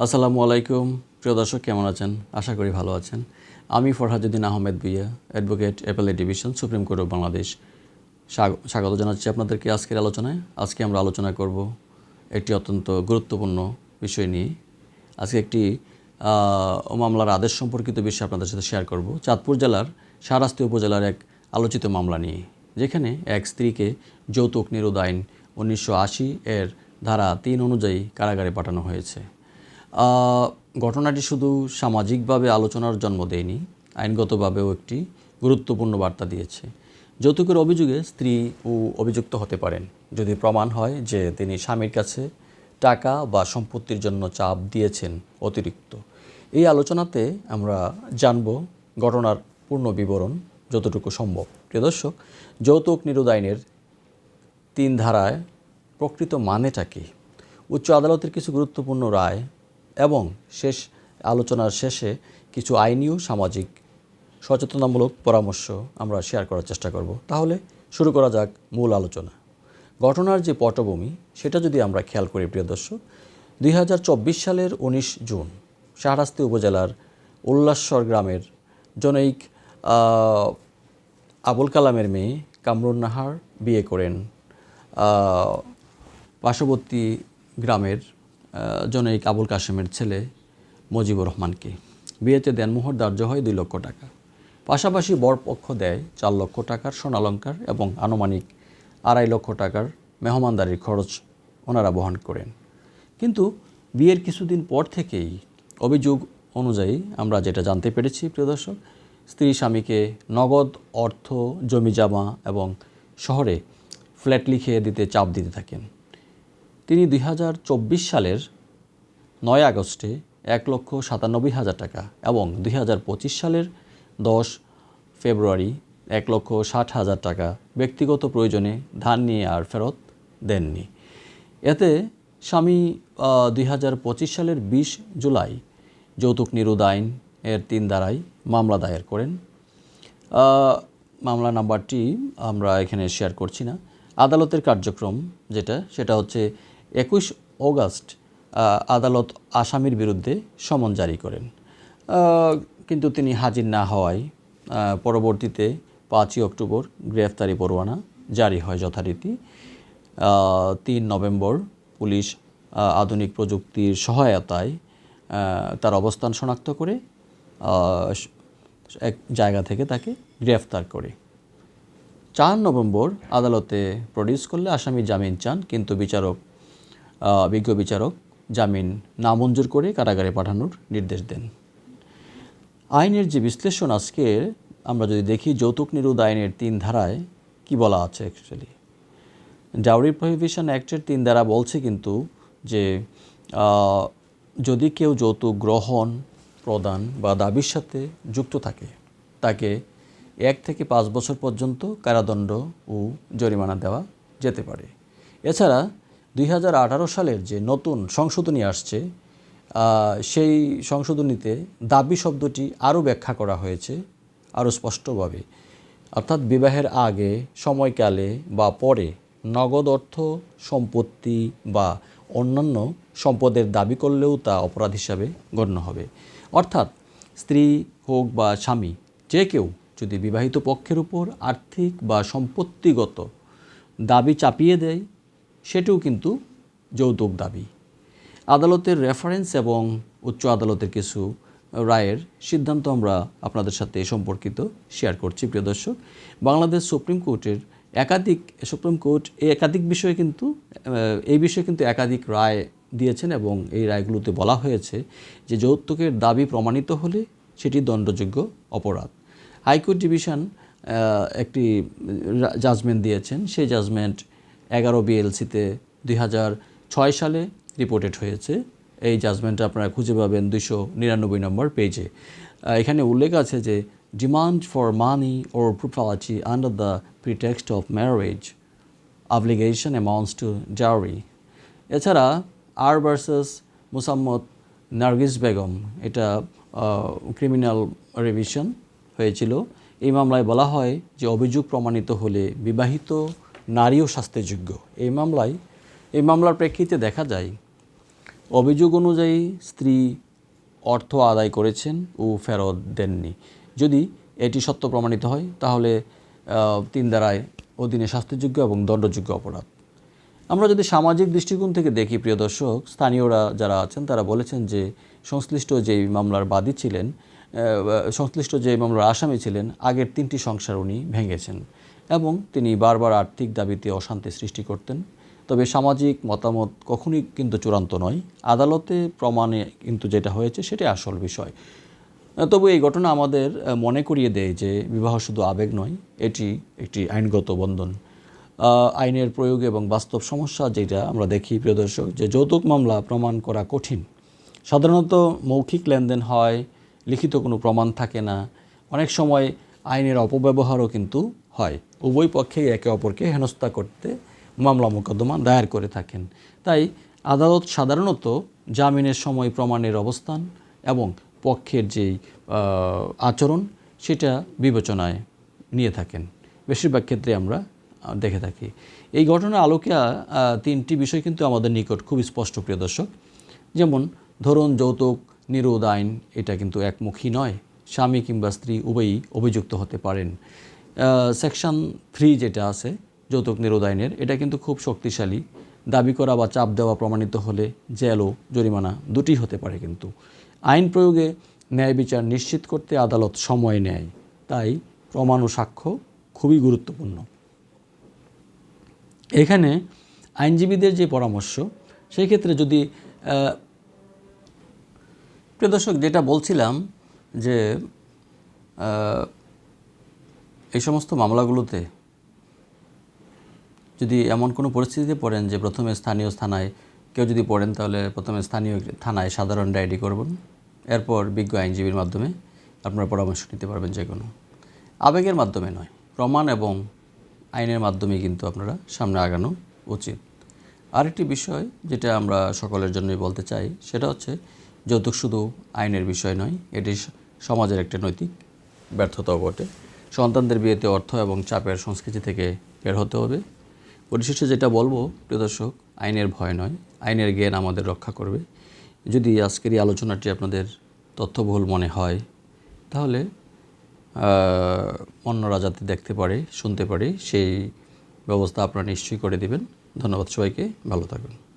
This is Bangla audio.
আসসালামু আলাইকুম। প্রিয় দর্শক, কেমন আছেন? আশা করি ভালো আছেন। আমি Farhajuddin Ahmed Bhuiyan advocate appellate division, supreme court of Bangladesh. Swag- স্বাগত জানাচ্ছি আপনাদেরকে আজকের আলোচনায়। আজকে আমরা আলোচনা করব একটি অত্যন্ত গুরুত্বপূর্ণ বিষয় নিয়ে। আজকে একটি মামলার আদেশ সম্পর্কিত বিষয় আপনাদের সাথে শেয়ার করব। চাঁদপুর জেলার সারাস্তি উপজেলার এক আলোচিত মামলা নিয়ে, যেখানে এক স্ত্রীকে যৌতুক নিরোধ আইন উনিশশো আশি এর ধারা তিন অনুযায়ী কারাগারে পাঠানো হয়েছে। ঘটনাটি শুধু সামাজিকভাবে আলোচনার জন্ম দেয়নি, আইনগতভাবেও একটি গুরুত্বপূর্ণ বার্তা দিয়েছে। যৌতুকের অভিযোগে স্ত্রী ও অভিযুক্ত হতে পারেন। যদি প্রমাণ হয় যে তিনি স্বামীর কাছে টাকা বা সম্পত্তির জন্য চাপ দিয়েছেন অতিরিক্ত। এই আলোচনাতে আমরা জানব ঘটনার পূর্ণ বিবরণ যতটুকু সম্ভব। প্রিয় দর্শক, যৌতুক নিরোধ আইনের তিন ধারায় প্রকৃত মানেটা কী? উচ্চ আদালতের কিছু গুরুত্বপূর্ণ রায় এবং শেষ আলোচনার শেষে কিছু আইনি ও সামাজিক সচেতনামূলক পরামর্শ আমরা শেয়ার করার চেষ্টা করব। তাহলে শুরু করা যাক মূল আলোচনা। ঘটনার যে পটভূমি, সেটা যদি আমরা খেয়াল করি প্রিয় দর্শক, দুই হাজার চব্বিশ সালের ১৯ জুন শাহরাস্তি উপজেলার উল্লাসর গ্রামের জনৈক আবুল কালামের মেয়ে কামরুন নাহার বিয়ে করেন পার্শ্ববর্তী গ্রামের জনৈক আবুল কাশেমের ছেলে মজিবুর রহমানকে। বিয়েতে দেনমোহর ধার্য হয় দুই লক্ষ টাকা। পাশাপাশি বরপক্ষ দেয় চার লক্ষ টাকার সোনালঙ্কার এবং আনুমানিক আড়াই লক্ষ টাকার মেহমানদারির খরচ ওনারা বহন করেন। কিন্তু বিয়ের কিছুদিন পর থেকেই অভিযোগ অনুযায়ী আমরা যেটা জানতে পেরেছি, প্রিয় দর্শক, স্ত্রী স্বামীকে নগদ অর্থ, জমি জামা এবং শহরে ফ্ল্যাট লিখে দিতে চাপ দিতে থাকেন। তিনি দুই হাজার চব্বিশ সালের নয় আগস্টে এক লক্ষ সাতানব্বই হাজার টাকা এবং দুই হাজার পঁচিশ সালের দশ ফেব্রুয়ারি এক লক্ষ ষাট হাজার টাকা ব্যক্তিগত প্রয়োজনে ধার নিয়ে আর ফেরত দেননি। এতে স্বামী দুই হাজার পঁচিশ সালের বিশ জুলাই যৌতুক নিরোধ আইন এর তিন ধারায় মামলা দায়ের করেন। মামলা নাম্বারটি আমরা এখানে শেয়ার করছি না। আদালতের কার্যক্রম যেটা, সেটা হচ্ছে একুশ অগাস্ট আদালত আসামির বিরুদ্ধে সমন জারি করেন। কিন্তু তিনি হাজির না হওয়ায় পরবর্তীতে পাঁচই অক্টোবর গ্রেফতারি পরোয়ানা জারি হয় যথারীতি। তিন নভেম্বর পুলিশ আধুনিক প্রযুক্তির সহায়তায় তার অবস্থান শনাক্ত করে এক জায়গা থেকে তাকে গ্রেফতার করে। চার নভেম্বর আদালতে প্রডিউস করলে আসামি জামিন চান, কিন্তু বিচারক বিজ্ঞ বিচারক জামিন নামঞ্জুর করে কারাগারে পাঠানোর নির্দেশ দেন। আইনের যে বিশ্লেষণ আজকে, আমরা যদি দেখি যৌতুক নিরোধ আইনের তিন ধারায় কি বলা আছে অ্যাকচুয়ালি ডাউরি প্রহিবিশন অ্যাক্টের তিন ধারা বলছে কিন্তু যে যদি কেউ যৌতুক গ্রহণ, প্রদান বা দাবির সাথে যুক্ত থাকে, তাকে এক থেকে পাঁচ বছর পর্যন্ত কারাদণ্ড ও জরিমানা দেওয়া যেতে পারে। এছাড়া দুই হাজার আঠারো সালের যে নতুন সংশোধনী আসছে সেই সংশোধনীতে দাবি শব্দটি আরও ব্যাখ্যা করা হয়েছে, আরও স্পষ্টভাবে। অর্থাৎ বিবাহের আগে, সময়কালে বা পরে নগদ অর্থ, সম্পত্তি বা অন্যান্য সম্পদের দাবি করলেও তা অপরাধ হিসাবে গণ্য হবে। অর্থাৎ স্ত্রী, হোক বা স্বামী, যে কেউ যদি বিবাহিত পক্ষের উপর আর্থিক বা সম্পত্তিগত দাবি চাপিয়ে দেয় সেটিও কিন্তু যৌতুক দাবি। আদালতের রেফারেন্স এবং উচ্চ আদালতের কিছু রায়ের সিদ্ধান্ত আমরা আপনাদের সাথে এ সম্পর্কিত শেয়ার করছি, প্রিয় দর্শক। বাংলাদেশ সুপ্রিম কোর্টের একাধিক, সুপ্রিম কোর্ট এই একাধিক বিষয়ে কিন্তু এই বিষয়ে কিন্তু একাধিক রায় দিয়েছেন এবং এই রায়গুলোতে বলা হয়েছে যে যৌতুকের দাবি প্রমাণিত হলে সেটি দণ্ডযোগ্য অপরাধ। হাইকোর্ট ডিভিশন একটি জাজমেন্ট দিয়েছেন। সেই জাজমেন্ট এগারো বিএলসিতে দুই হাজার ছয় সালে রিপোর্টেড হয়েছে। এই জাজমেন্টটা আপনারা খুঁজে পাবেন দুশো নিরানব্বই নম্বর পেজে এখানে উল্লেখ আছে যে demand for money or property under the pretext of marriage obligation amounts to dowry এছাড়া আর ভার্সেস মুসাম্মদ নার্গিস বেগম, এটা ক্রিমিনাল রিভিশন হয়েছিল। এই মামলায় বলা হয় যে, অভিযোগ প্রমাণিত হলে বিবাহিত নারীও শাস্তিযোগ্য এই মামলায়, এই মামলার প্রেক্ষিতে দেখা যায়, অভিযোগ অনুযায়ী স্ত্রী অর্থ আদায় করেছেন ও ফেরত দেননি। যদি এটি সত্য প্রমাণিত হয়, তাহলে তিন দ্বারায় অধীনে শাস্তিযোগ্য এবং দণ্ডযোগ্য অপরাধ। আমরা যদি সামাজিক দৃষ্টিকোণ থেকে দেখি, প্রিয় দর্শক, স্থানীয়রা যারা আছেন, তারা বলেছেন যে সংশ্লিষ্ট যেই মামলার বাদী ছিলেন সংশ্লিষ্ট যে মামলার আসামি ছিলেন, আগের তিনটি সংসার উনি ভেঙেছেন। এবং তিনি বারবার আর্থিক দাবিতে অশান্তি সৃষ্টি করতেন। তবে সামাজিক মতামত কখনই কিন্তু চূড়ান্ত নয়। আদালতে প্রমাণে কিন্তু যেটা হয়েছে সেটাই আসল বিষয়। তবু এই ঘটনা আমাদের মনে করিয়ে দেয় যে বিবাহ শুধু আবেগ নয়, এটি একটি আইনগত বন্ধন। আইনের প্রয়োগ এবং বাস্তব সমস্যা যেটা আমরা দেখি, প্রিয় দর্শক, যে যৌতুক মামলা প্রমাণ করা কঠিন। সাধারণত মৌখিক লেনদেন হয়, লিখিত কোনো প্রমাণ থাকে না। অনেক সময় আইনের অপব্যবহারও কিন্তু হয়। উভয় পক্ষেই একে অপরকে হেনস্থা করতে মামলা মোকদ্দমা দায়ের করে থাকেন। তাই আদালত সাধারণত জামিনের সময় প্রমাণের অবস্থান এবং পক্ষের যেই আচরণ সেটা বিবেচনায় নিয়ে থাকেন। বেশিরভাগ ক্ষেত্রে আমরা দেখে থাকি। এই ঘটনার আলোকে তিনটি বিষয় কিন্তু আমাদের নিকট খুব স্পষ্ট, প্রিয় দর্শক। যেমন, ধরুন যৌতুক, নিরোধ আইন, এটা কিন্তু একমুখী নয়। স্বামী কিংবা স্ত্রী উভয়ই অভিযুক্ত হতে পারেন। সেকশন থ্রি যেটা আছে, যৌতুক নিরোধ আইনের এটা কিন্তু খুব শক্তিশালী। দাবি করা বা চাপ দেওয়া প্রমাণিত হলে জেল ও জরিমানা দুটি হতে পারে কিন্তু। আইন প্রয়োগে ন্যায় বিচার নিশ্চিত করতে আদালত সময় নেয়, তাই প্রমাণ ও সাক্ষ্য খুবই গুরুত্বপূর্ণ। এখানে আইনজীবীদের যে পরামর্শ, সেই ক্ষেত্রে যদি প্রিয় দর্শক, যেটা বলছিলাম যে এই সমস্ত মামলাগুলোতে যদি এমন কোনো পরিস্থিতিতে পড়েন যে প্রথমে স্থানীয় থানায় কেউ যদি পড়েন, তাহলে প্রথমে স্থানীয় থানায় সাধারণ ডায়েরি করবেন। এরপর বিজ্ঞ আইনজীবীর মাধ্যমে আপনারা পরামর্শ নিতে পারবেন যে কোনো। আবেগের মাধ্যমে নয়, প্রমাণ এবং আইনের মাধ্যমে কিন্তু আপনারা সামনে আগানো উচিত। আরেকটি বিষয় যেটা আমরা সকলের জন্যই বলতে চাই, সেটা হচ্ছে যৌতুক শুধু আইনের বিষয় নয়, এটি সমাজের একটা নৈতিক ব্যর্থতাও বটে। সন্তানদের বিয়েতে অর্থ এবং চাপের সংস্কৃতি থেকে বের হতে হবে। পরিশেষে যেটা বলব প্রিয় দর্শক আইনের ভয় নয়। আইনের জ্ঞান আমাদের রক্ষা করবে। যদি আজকের এই আলোচনাটি আপনাদের তথ্যবহুল মনে হয় তাহলে আহ, অন্যরা যাতে দেখতে পারে শুনতে পারে সেই ব্যবস্থা আপনারা নিশ্চয়ই করে দিবেন। ধন্যবাদ সবাইকে। ভালো থাকবেন।